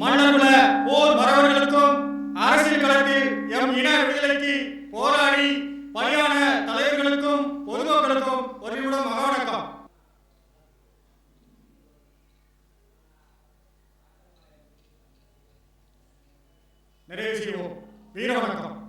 மன்னர்குல போர் மரவர்களுக்கும் அரசியல் களத்தில் எம் இன விடுதலைக்கு போராடி பணியான தலைவர்களுக்கும் பொதுமக்களுக்கும் ஒரு நிமிடம் மகவணக்கம் நிறைவு செய்வோம். வீர வணக்கம்.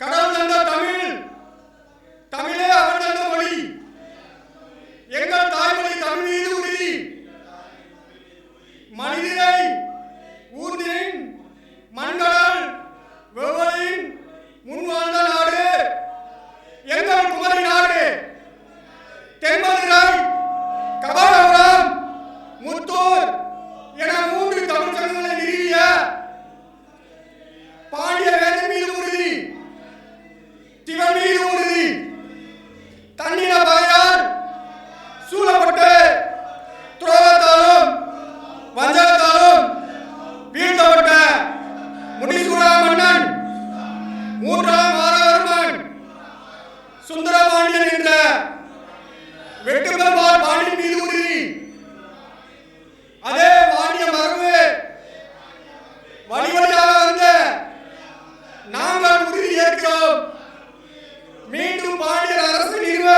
கடவுள் தந்த தமிழ் சுந்தரபாண்டியன் என்ற வெட்டுபெருமாள் பாண்டியன் மீது உறுதி அதே வாணிய மரபு வழி வழியாக வந்த நாங்கள் உறுதி ஏற்கிறோம். மீண்டும் பாண்டியர் அரசு நிறுவ